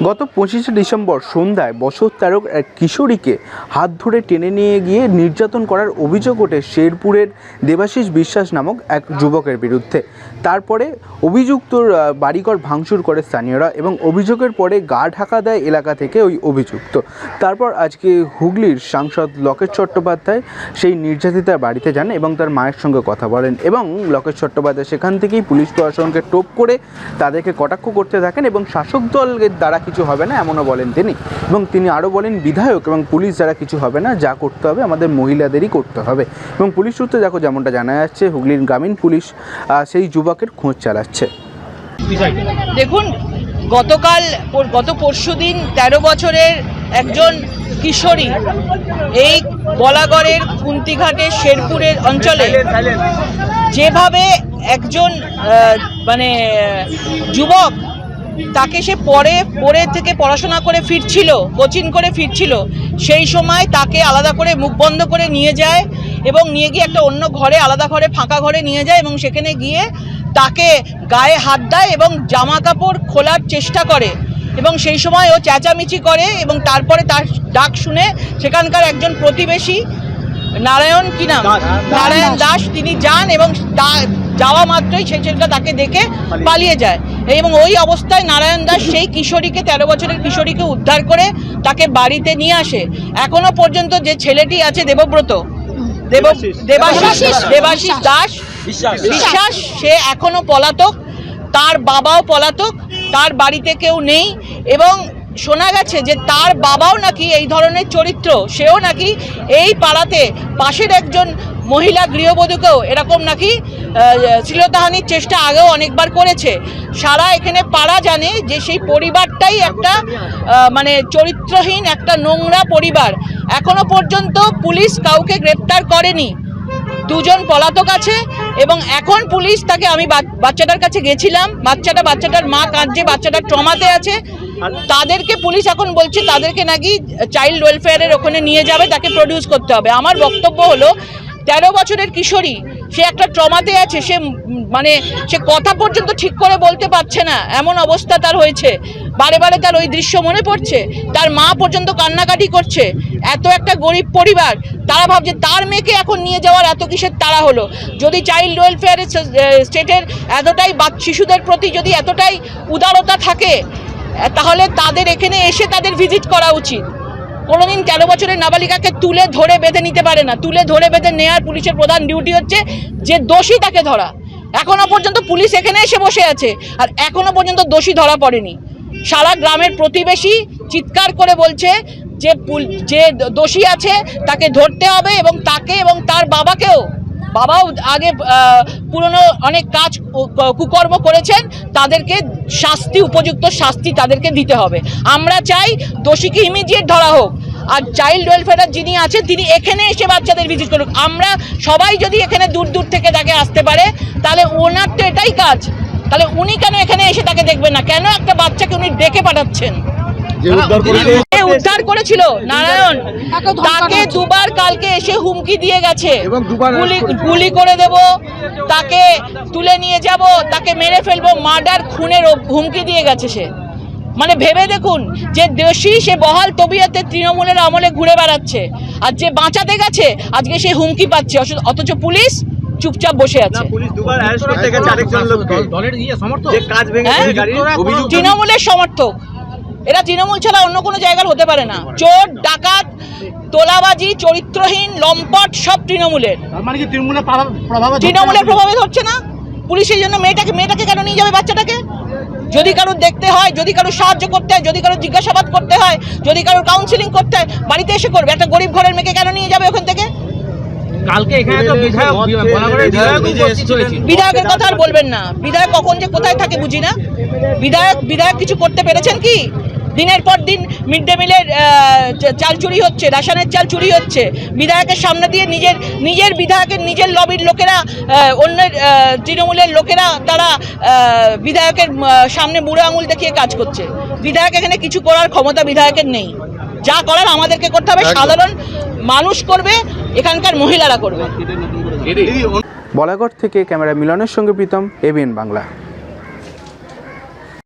গত পঁচিশে ডিসেম্বর সন্ধ্যায় বছর তেরক এক কিশোরীকে হাত ধরে টেনে নিয়ে গিয়ে নির্যাতন করার অভিযোগ ওঠে শেরপুরের দেবাশিস বিশ্বাস নামক এক যুবকের বিরুদ্ধে। তারপরে অভিযুক্তর আহ, বাড়িঘর ভাঙচুর করে স্থানীয়রা এবং অভিযোগের পরে গা ঢাকা দেয় এলাকা থেকে ওই অভিযুক্ত। তারপর আজকে হুগলির সাংসদ লকেশ চট্টোপাধ্যায় সেই নির্যাতিতার বাড়িতে যান এবং তার মায়ের সঙ্গে কথা বলেন এবং লকেশ চট্টোপাধ্যায় সেখান থেকেই পুলিশ প্রশাসনকে টোপ করে তাদেরকে কটাক্ষ করতে থাকেন এবং শাসক দলের দ্বারা কিছু হবে না, এমনও বলেন তিনি। এবং তিনি আরও বলেন, বিধায়ক এবং পুলিশ যারা কিছু হবে না, যা করতে হবে আমাদের মহিলাদেরই করতে হবে। এবং পুলিশ সূত্রে দেখো যেমনটা জানা যাচ্ছে, হুগলির গ্রামীণ পুলিশ সেই যুবকের খোঁজ চালাচ্ছে। দেখুন, গতকাল গত পরশু দিন তেরো বছরের একজন কিশোরী এই বলাগড়ের কুন্তিঘাটের শেরপুরের অঞ্চলে যেভাবে একজন মানে যুবক তাকে সে পরে পরে থেকে পড়াশোনা করে ফিরছিল কোচিং করে ফিরছিল সেই সময় তাকে আলাদা করে মুখ বন্ধ করে নিয়ে যায় এবং নিয়ে গিয়ে একটা অন্য ঘরে আলাদা ঘরে ফাঁকা ঘরে নিয়ে যায় এবং সেখানে গিয়ে তাকে গায়ে হাত দেয় এবং জামা কাপড় খোলার চেষ্টা করে এবং সেই সময় ও চেঁচামেচি করে এবং তারপরে তার ডাক শুনে সেখানকার একজন প্রতিবেশী নারায়ণ কি নাম? নারায়ণ দাস তিনি যান এবং যাওয়া মাত্রই সেই ছেলেটা তাকে দেখে পালিয়ে যায়। এবং ওই অবস্থায় নারায়ণ দাস সেই কিশোরীকে তেরো বছরের কিশোরীকে উদ্ধার করে তাকে বাড়িতে নিয়ে আসে। এখনও পর্যন্ত যে ছেলেটি আছে দেবব্রত দেব দেবাশিস। দেবাশিস দাস বিশ্বাস সে এখনও পলাতক তার বাবাও পলাতক তার বাড়িতে কেউ নেই এবং শোনা গেছে যে তার বাবাও নাকি এই ধরনের চরিত্র, সেও নাকি এই পাড়াতে পাশের একজন মহিলা গৃহবধূকেও এরকম নাকি শ্লীলতাহানির চেষ্টা আগেও অনেকবার করেছে। সারা এখানে পাড়া জানে যে সেই পরিবারটাই একটা মানে চরিত্রহীন একটা নোংরা পরিবার। এখনও পর্যন্ত পুলিশ কাউকে গ্রেপ্তার করেনি। দুজন পলাতক আছে এবং এখন পুলিশ তাকে আমি বাচ্চাটার কাছে গেছিলাম। বাচ্চাটা, বাচ্চাটার মা কাঁদছে বাচ্চাটা ট্রমাতে আছে। তাদেরকে পুলিশ এখন বলছে তাদেরকে নাকি চাইল্ড ওয়েলফেয়ারের ওখানে নিয়ে যাবে, তাকে প্রডিউস করতে হবে। আমার বক্তব্য হলো, তেরো বছরের কিশোরী, সে একটা ট্রমাতে আছে, সে মানে সে কথা পর্যন্ত ঠিক করে বলতে পারছে না। এমন অবস্থা তার হয়েছে। বারে বারে তার ওই দৃশ্য মনে পড়ছে। তার মা পর্যন্ত কান্নাকাটি করছে। এত একটা গরিব পরিবার, তারা ভাবছে তার মেয়েকে এখন নিয়ে যাওয়ার এত কিসের তারা হলো? যদি চাইল্ড ওয়েলফেয়ারের স্টেটের এতটাই বা, শিশুদের প্রতি যদি এতটাই উদারতা থাকে তাহলে তাদের এখানে এসে তাদের ভিজিট করা উচিত। কোনোদিন তেরো বছরের নাবালিকাকে তুলে ধরে বেঁধে নিতে পারে না। তুলে ধরে বেঁধে নেওয়ার পুলিশের প্রধান ডিউটি হচ্ছে যে দোষী তাকে ধরা। এখনও পর্যন্ত পুলিশ এখানে এসে বসে আছে, আর এখনও পর্যন্ত দোষী ধরা পড়েনি। সারা গ্রামের প্রতিবেশী চিৎকার করে বলছে যে যে দোষী আছে, তাকে ধরতে হবে এবং তাকে এবং তার বাবাকেও বাবাও আগে পুরনো অনেক কাজ কুকর্ম করেছেন তাদেরকে শাস্তি উপযুক্ত শাস্তি তাদেরকে দিতে হবে। আমরা চাই দোষীকে ইমিডিয়েট ধরা হোক। আর চাইল্ড ওয়েলফেয়ার যিনি আছেন তিনি এখানে এসে বাচ্চাদের ভিজিট করুক। আমরা সবাই যদি এখানে দূর দূর থেকে তাকে আসতে পারে তাহলে ওনার তো এটাই কাজ। তাহলে উনি কেন এখানে এসে তাকে দেখবেন না? কেন একটা বাচ্চাকে উনি ডেকে পাঠাচ্ছেন? উদ্ধার করেছিল নারায়ণ। তাকে দুবার কালকে এসে হুমকি দিয়ে গেছে। গুলি গুলি করে দেব তাকে তুলে নিয়ে যাব তাকে মেরে ফেলব মার্ডার খুনের হুমকি দিয়ে গেছে সে। মানে ভেবে দেখুন যে দোষী সে বহাল তবিয়তে তৃণমূলের আমলে ঘুরে বেড়াচ্ছে আর যে বাঁচাতে গেছে আজকে সে হুমকি পাচ্ছে অথচ- পুলিশ চুপচাপ বসে আছে। পুলিশ দুবার অ্যারেস্ট করতে গেছে আরেকজন লোককে। দলের ইয়ে সমর্থক। যে কাজ ভেঙেছে হ্যাঁ? তৃণমূলের সমর্থক। এরা তৃণমূল ছাড়া অন্য কোনো জায়গার হতে পারে না। চোর ডাকাত তোলাবাজি চরিত্রহীন লম্পট সব তৃণমূলের। মানে তৃণমূলের প্রভাব- ধরছে না পুলিশের জন্য মেয়েটাকে মেয়েটাকে কেন নিয়ে যাবে বাচ্চাটাকে? যদি কারোর দেখতে হয় যদি কারোর সাহায্য করতে হয় যদি কারোর জিজ্ঞাসাবাদ করতে হয় যদি কারোর কাউন্সিলিং করতে হয় বাড়িতে এসে করবে। একটা গরিব ঘরের মেয়েকে কেন নিয়ে যাবে ওখান থেকে? কালকে এখানে তো বিধায়ক বিধায়কের কথা আর বলবেন না। বিধায়ক কখন যে কোথায় থাকে বুঝি না? বিধায়ক বিধায়ক কিছু করতে পেরেছেন কি? দিনের পর দিন মিড ডে মিলের চাল চুরি হচ্ছে রেশনের চাল চুরি হচ্ছে। বিধায়কের সামনে দিয়ে নিজের নিজের বিধায়কের নিজের লবির লোকেরা অন্যের তৃণমূলের লোকেরা তারা বিধায়কের সামনে বুড়ো আঙুল দেখিয়ে কাজ করছে। বিধায়ক এখানে কিছু করার ক্ষমতা বিধায়কের নেই। যা করার আমাদেরকে করতে হবে। সাধারণ মানুষ করবে এখানকার মহিলারা করবে। বলাগড় থেকে ক্যামেরা মিলনের সঙ্গে প্রীতম এবিএন বাংলা।